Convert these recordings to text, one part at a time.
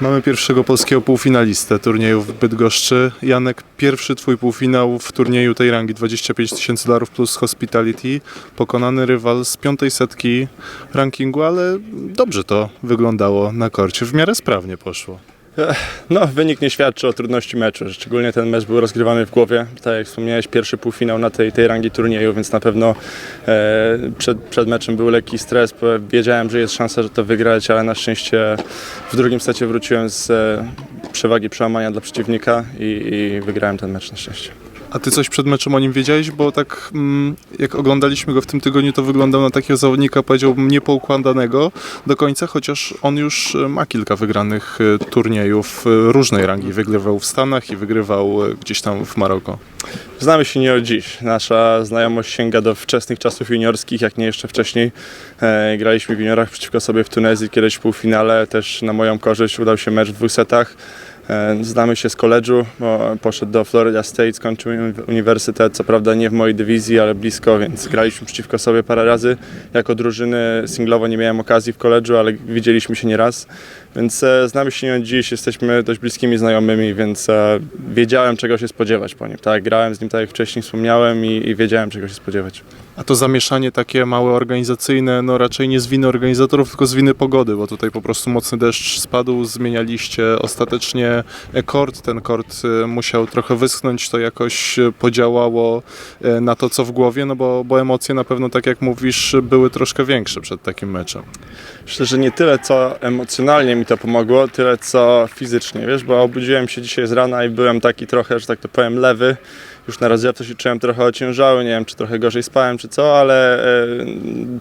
Mamy pierwszego polskiego półfinalistę turnieju w Bydgoszczy. Janek, pierwszy twój półfinał w turnieju tej rangi 25 tysięcy dolarów plus hospitality. Pokonany rywal z piątej setki rankingu, ale dobrze to wyglądało na korcie. W miarę sprawnie poszło. No, wynik nie świadczy o trudności meczu. Szczególnie ten mecz był rozgrywany w głowie. Tak jak wspomniałeś, pierwszy półfinał na tej, tej rangi turnieju, więc na pewno e, przed, przed meczem był lekki stres. Wiedziałem, że jest szansa, że to wygrać, ale na szczęście w drugim secie wróciłem z e, przewagi przełamania dla przeciwnika i, i wygrałem ten mecz na szczęście. A ty coś przed meczem o nim wiedziałeś? Bo tak mm, jak oglądaliśmy go w tym tygodniu, to wyglądał na takiego zawodnika, powiedziałbym, niepoukładanego do końca, chociaż on już e, ma kilka wygranych e, turniejów e, różnej rangi. Wygrywał w Stanach i wygrywał gdzieś tam w Maroko. Znamy się nie od dziś. Nasza znajomość sięga do wczesnych czasów juniorskich, jak nie jeszcze wcześniej. E, graliśmy w juniorach przeciwko sobie w Tunezji, kiedyś w półfinale, też na moją korzyść udał się mecz w dwóch setach. E, znamy się z koledżu, poszedł do Florida State, skończył uni- uniwersytet, co prawda nie w mojej dywizji, ale blisko, więc graliśmy przeciwko sobie parę razy. Jako drużyny singlowo nie miałem okazji w koledżu, ale widzieliśmy się nieraz. Więc e, znamy się nie od dziś, jesteśmy dość bliskimi znajomymi, więc e, wiedziałem czego się spodziewać po nim. Tak, grałem z nim tak jak wcześniej wspomniałem i, i wiedziałem czego się spodziewać. A to zamieszanie takie małe organizacyjne, no raczej nie z winy organizatorów, tylko z winy pogody, bo tutaj po prostu mocny deszcz spadł, zmienialiście ostatecznie kort, ten kort e, musiał trochę wyschnąć, to jakoś podziałało na to, co w głowie, no bo, bo emocje na pewno, tak jak mówisz, były troszkę większe przed takim meczem. Myślę, że nie tyle co emocjonalnie mi to pomogło, tyle co fizycznie, wiesz, bo obudziłem się dzisiaj z rana i byłem taki trochę, że tak to powiem, lewy. Już na rozdziałce się czułem trochę ociężały, nie wiem czy trochę gorzej spałem czy co, ale e,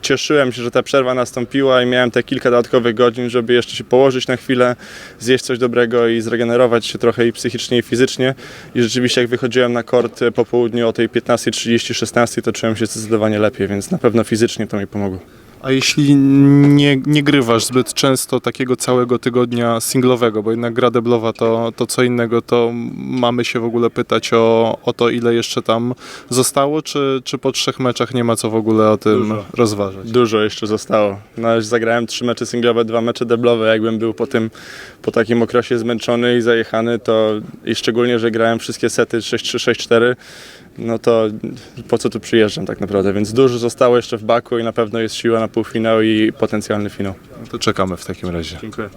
cieszyłem się, że ta przerwa nastąpiła i miałem te kilka dodatkowych godzin, żeby jeszcze się położyć na chwilę, zjeść coś dobrego i zregenerować się trochę i psychicznie i fizycznie. I rzeczywiście jak wychodziłem na kort e, po południu o tej 15.30, 16 to czułem się zdecydowanie lepiej, więc na pewno fizycznie to mi pomogło. A jeśli nie, nie grywasz zbyt często takiego całego tygodnia singlowego, bo jednak gra deblowa to, to co innego, to mamy się w ogóle pytać o, o to, ile jeszcze tam zostało, czy, czy po trzech meczach nie ma co w ogóle o tym Dużo. rozważać? Dużo jeszcze zostało. No, już zagrałem trzy mecze singlowe, dwa mecze deblowe. Jakbym był po tym, po takim okresie zmęczony i zajechany, to i szczególnie, że grałem wszystkie sety 6-3, 6-4, no to po co tu przyjeżdżam tak naprawdę? Więc dużo zostało jeszcze w baku i na pewno jest siła na półfinał i potencjalny finał. To czekamy w takim razie. Dziękuję.